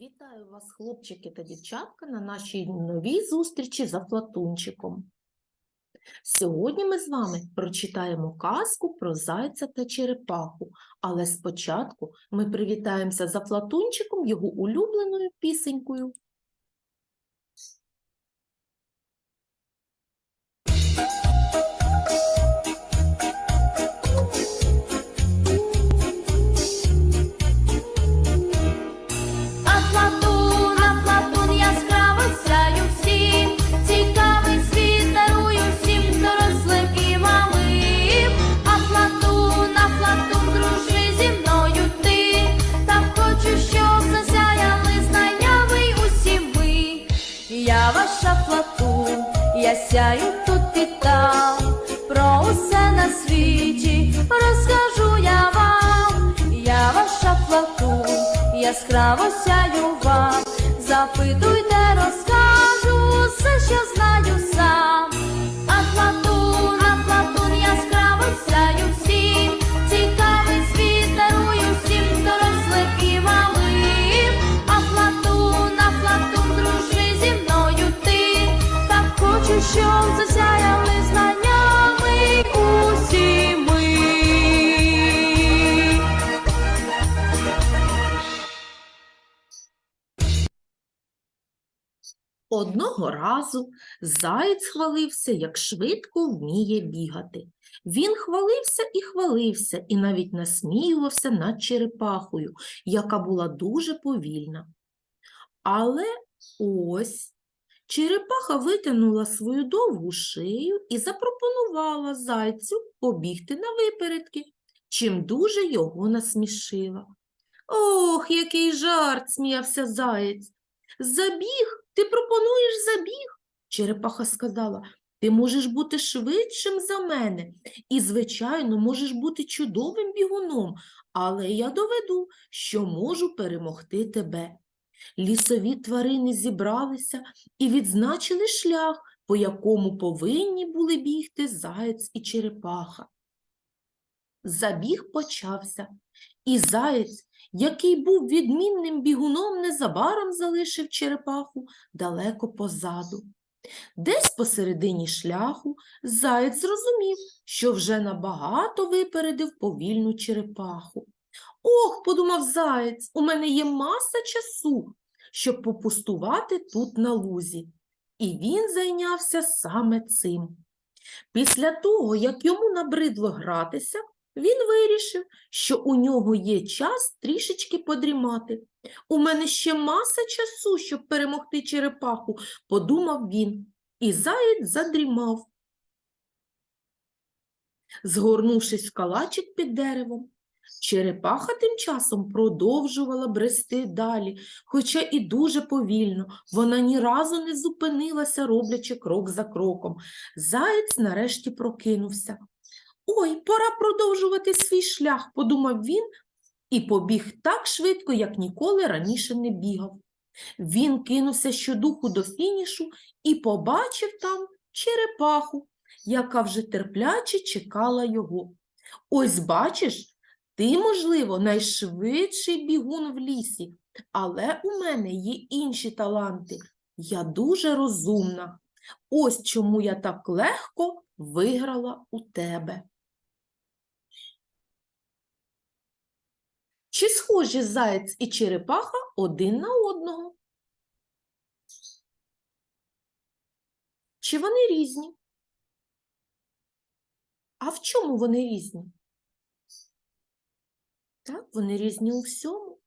Вітаю вас, хлопчики та дівчатка, на нашій новій зустрічі за Платунчиком. Сьогодні ми з вами прочитаємо казку про зайця та черепаху, але спочатку ми привітаємося за Платунчиком його улюбленою пісенькою. Яскраво сяю вам, запитуйте, розкажу Одного разу заєць хвалився, як швидко вміє бігати. Він хвалився і хвалився, і навіть насміювався над черепахою, яка була дуже повільна. Але ось черепаха витягнула свою довгу шию і запропонувала зайцю побігти на випередки, чим дуже його насмішила. Ох, який жарт, сміявся заєць. Забіг, ти пропонуєш забіг? Черепаха сказала, ти можеш бути швидшим за мене і, звичайно, можеш бути чудовим бігуном, але я доведу, що можу перемогти тебе. Лісові тварини зібралися і відзначили шлях, по якому повинні були бігти заєць і черепаха. Забіг почався, і заєць, який був відмінним бігуном, незабаром залишив черепаху далеко позаду. Десь посередині шляху заєць зрозумів, що вже набагато випередив повільну черепаху. Ох, подумав заєць, у мене є маса часу, щоб попустувати тут на лузі. І він зайнявся саме цим. Після того, як йому набридло гратися, він вирішив, що у нього є час трішечки подрімати. У мене ще маса часу, щоб перемогти черепаху, подумав він, і заєць задрімав. Згорнувшись в калачик під деревом, черепаха тим часом продовжувала брести далі, хоча і дуже повільно, вона ні разу не зупинилася, роблячи крок за кроком. Заєць нарешті прокинувся. Ой, пора продовжувати свій шлях, подумав він і побіг так швидко, як ніколи раніше не бігав. Він кинувся щодуху до фінішу і побачив там черепаху, яка вже терпляче чекала його. Ось бачиш, ти, можливо, найшвидший бігун в лісі, але у мене є інші таланти. Я дуже розумна. Ось чому я так легко виграла у тебе. Чи схожі заєць і черепаха один на одного? Чи вони різні? А в чому вони різні? Так, вони різні у всьому.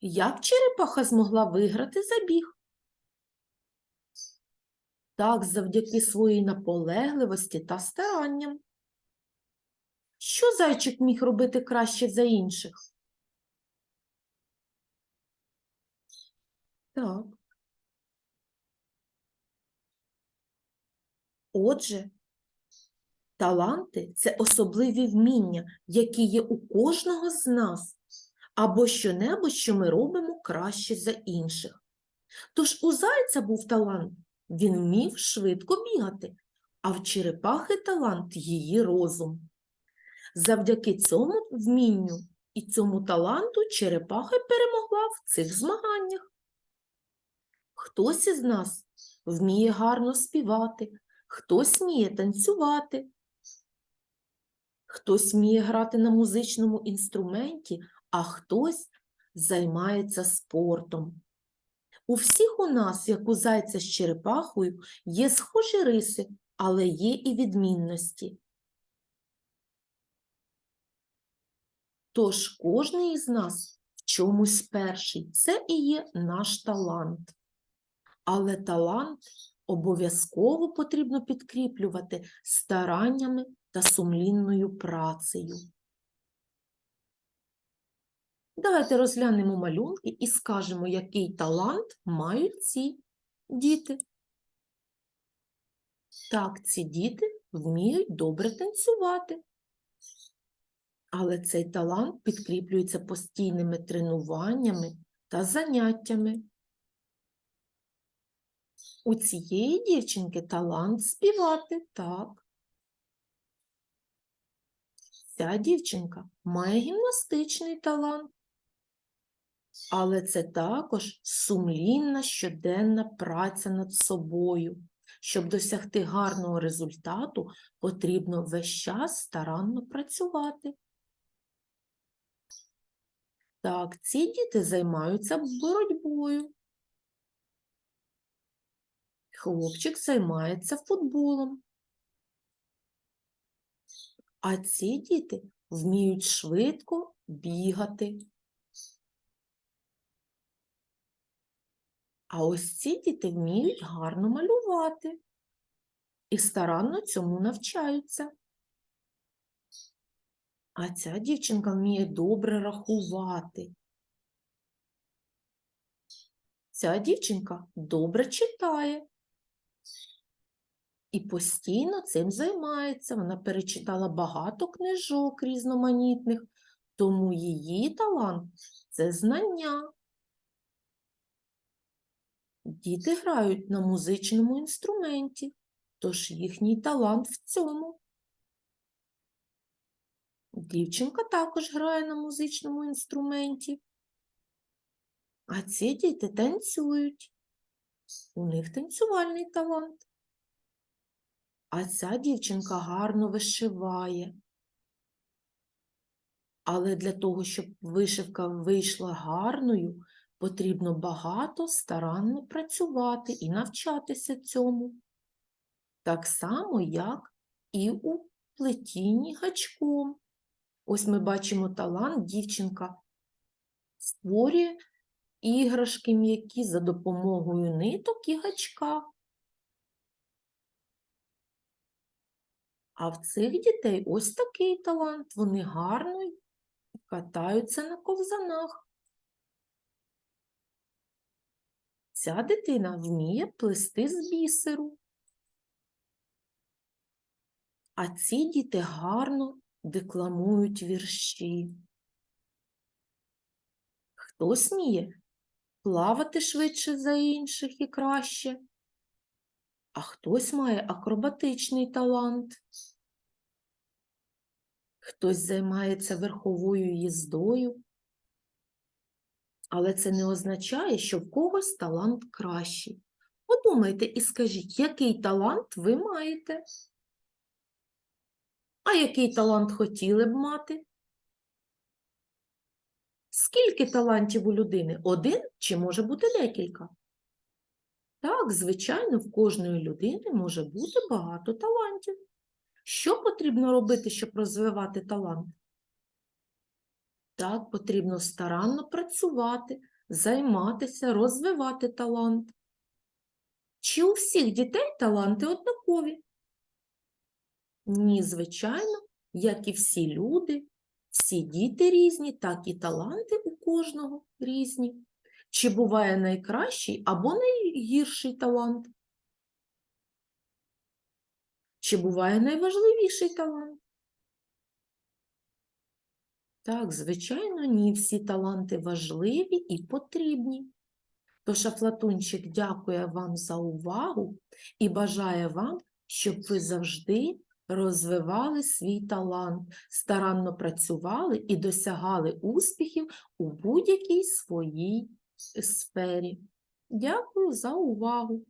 Як черепаха змогла виграти забіг? Так, завдяки своїй наполегливості та старанням. Що зайчик міг робити краще за інших? Так. Отже, таланти це особливі вміння, які є у кожного з нас, або щонебудь, що ми робимо краще за інших. Тож у зайця був талант, він вмів швидко бігати, а в черепахи талант її розум. Завдяки цьому вмінню І цьому таланту черепаха перемогла в цих змаганнях. Хтось із нас вміє гарно співати, хтось вміє танцювати, хтось вміє грати на музичному інструменті, а хтось займається спортом. У всіх у нас, як у зайця з черепахою, є схожі риси, але є і відмінності. Тож кожний із нас в чомусь перший. Це і є наш талант. Але талант обов'язково потрібно підкріплювати стараннями та сумлінною працею. Давайте розглянемо малюнки і скажемо, який талант мають ці діти. Так, ці діти вміють добре танцювати. Але цей талант підкріплюється постійними тренуваннями та заняттями. У цієї дівчинки талант співати, так. Ця дівчинка має гімнастичний талант. Але це також сумлінна щоденна праця над собою. Щоб досягти гарного результату, потрібно весь час старанно працювати. Так, ці діти займаються боротьбою. Хлопчик займається футболом. А ці діти вміють швидко бігати. А ось ці діти вміють гарно малювати і старанно цьому навчаються. А ця дівчинка вміє добре рахувати. Ця дівчинка добре читає і постійно цим займається. Вона перечитала багато книжок різноманітних, тому її талант це знання. Діти грають на музичному інструменті, тож їхній талант в цьому. Дівчинка також грає на музичному інструменті. А ці діти танцюють. У них танцювальний талант. А ця дівчинка гарно вишиває. Але для того, щоб вишивка вийшла гарною, потрібно багато старанно працювати і навчатися цьому. Так само, як і у плетінні гачком. Ось ми бачимо талант, дівчинка створює іграшки м'які за допомогою ниток і гачка. А в цих дітей ось такий талант. Вони гарно катаються на ковзанах. Ця дитина вміє плести з бісеру. А ці діти гарно декламують вірші. Хтось вміє плавати швидше за інших і краще, а хтось має акробатичний талант. Хтось займається верховою їздою, але це не означає, що в когось талант кращий. Подумайте і скажіть, який талант ви маєте? А який талант хотіли б мати? Скільки талантів у людини? Один чи може бути декілька? Так, звичайно, в кожної людини може бути багато талантів. Що потрібно робити, щоб розвивати талант? Так, потрібно старанно працювати, займатися, розвивати талант. Чи у всіх дітей таланти однакові? Ні, звичайно, як і всі люди, всі діти різні, так і таланти у кожного різні. Чи буває найкращий або найгірший талант? Чи буває найважливіший талант? Так, звичайно, ні, всі таланти важливі і потрібні. Тож Афлатунчик дякує вам за увагу і бажає вам, щоб ви завжди розвивали свій талант, старанно працювали і досягали успіхів у будь-якій своїй сфері. Дякую за увагу!